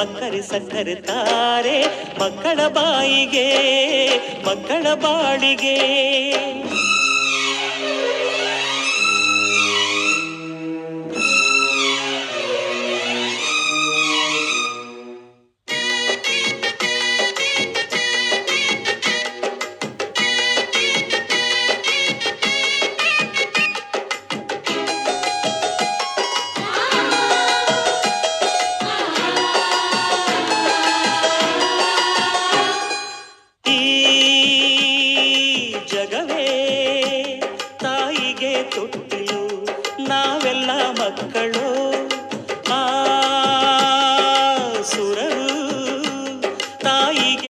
ಅಕ್ಕರೆ ಸಕ್ಕರೆ ತಾರೆ ಮಕ್ಕಳ ಬಾಯಿಗೆ ಮಕ್ಕಳ ಬಾಳಿಗೆ. ಈ ಜಗವೇ ತಾಯಿಗೆ ತೊಟ್ಟಿಲು ನಾವೆಲ್ಲ ಮಕ್ಕಳು.